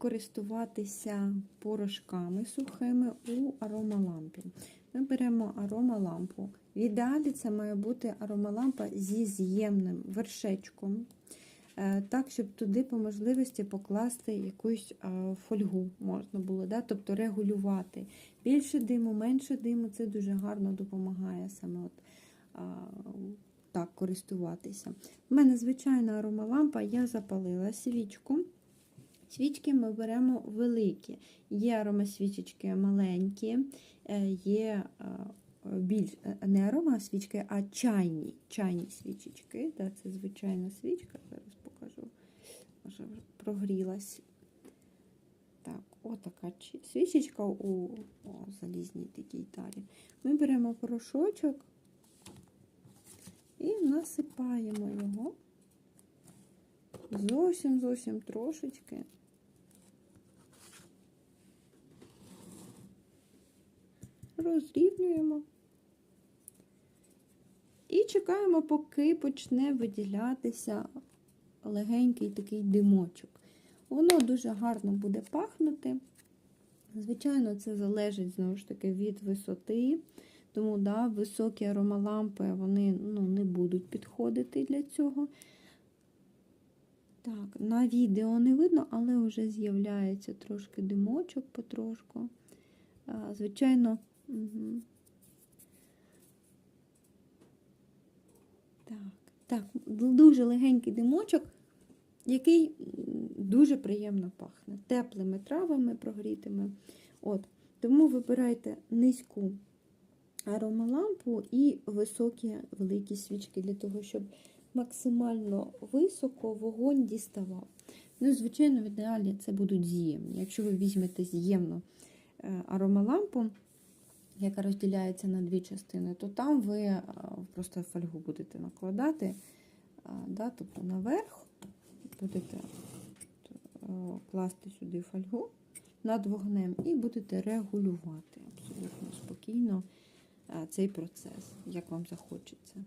користуватися порошками сухими у аромалампі. Ми беремо аромалампу. В ідеалі це має бути аромалампа зі з'ємним вершечком, е, так, щоб туди по можливості покласти якусь е, фольгу можна було, да? тобто регулювати. Більше диму, менше диму це дуже гарно допомагає саме от, так користуватися. У мене звичайна аромалампа, я запалила свічку. Свічки ми беремо великі. Є аромасвічечки маленькі, е, є е, більш е, не аромасвічки, а чайні чайні свічечки. Да, це звичайна свічка. Зараз покажу. Може прогрілась. Так, отака свічечка у о, залізній такій тарі. Ми беремо порошочок і насипаємо його зовсім зовсім трошечки. Розрівнюємо. І чекаємо, поки почне виділятися легенький такий димочок. Воно дуже гарно буде пахнути. Звичайно, це залежить знову ж таки від висоти. Тому да, високі аромалампи вони ну, не будуть підходити для цього. Так, на відео не видно, але вже з'являється трошки димочок потрошку. Звичайно, угу. так, так, дуже легенький димочок, який дуже приємно пахне. Теплими травами прогрітими. От. Тому вибирайте низьку аромалампу і високі великі свічки для того, щоб максимально високо вогонь діставав. Ну, звичайно, в ідеалі це будуть з'ємні. Якщо ви візьмете з'ємну е, аромалампу, яка розділяється на дві частини, то там ви е, просто фольгу будете накладати, е, да, тобто наверх будете класти сюди фольгу над вогнем і будете регулювати абсолютно спокійно цей процес, як вам захочеться.